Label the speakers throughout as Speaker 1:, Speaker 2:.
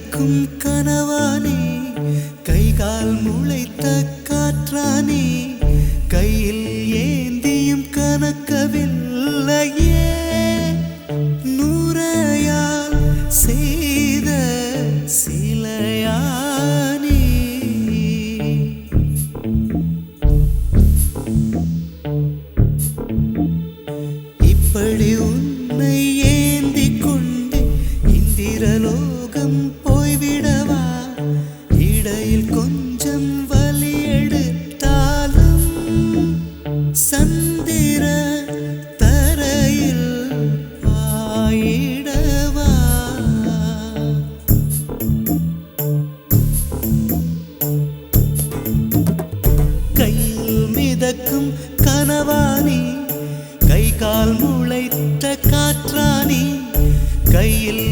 Speaker 1: பிறக்கும் கனவானே. கைகால் முளைத்த காற்றானே. கையில் கையில் கொஞ்சம் வலி எடுத்தாலும் சந்திர தரையில் ஆயிடவா கையில் மிதக்கும் கனவானி கை கால் முளைத்த காற்றானி கையில்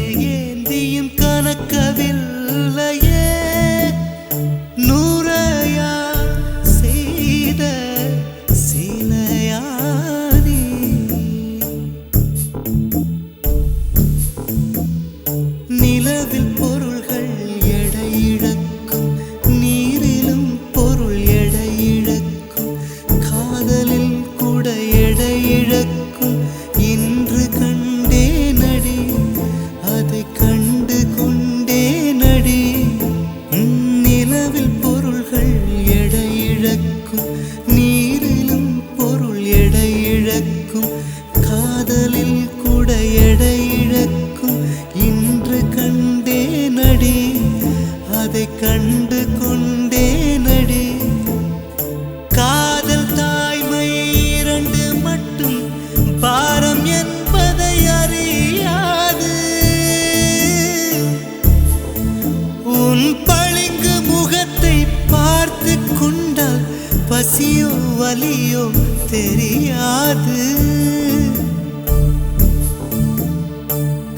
Speaker 1: de பசியோ வலியோ தெரியாது.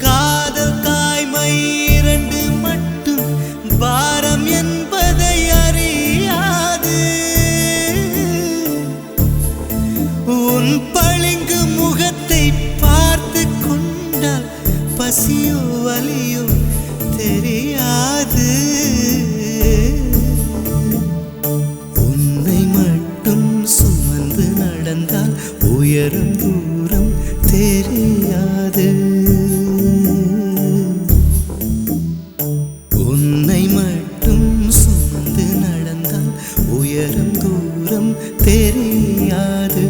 Speaker 1: காதல் தாய்மை இரண்டு மட்டும் பாரம் என்பதை அறியாது. உன் பளிங்கு முகத்தை பார்த்து கொண்டால் பசியோ வலியோ தெரியாது உயரம் தூரம் தெரியாது. உன்னை மட்டும் சுமந்து நடந்தால் உயரம் தூரம் தெரியாது.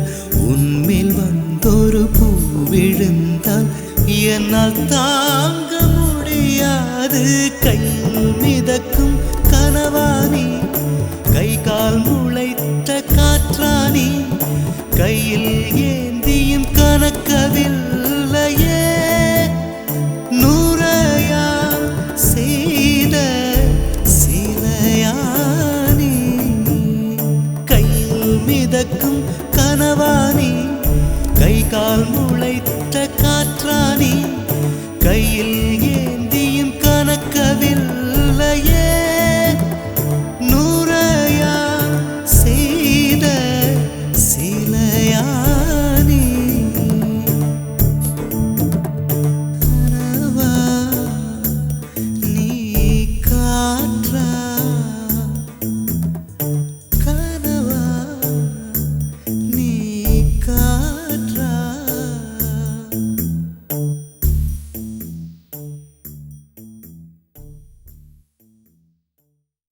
Speaker 1: உன்மேல் வந்தொரு பூ விழுந்தால் என்னால் தாங்க முடியாது. கையில் மிதக்கும் கனவானி மிதக்கும் கனவானி. கை கால் முளைத்த காற்றானி. கையில் ஏந்தியும் கணக்கவில்லையே நூறையா செய்த சிலையா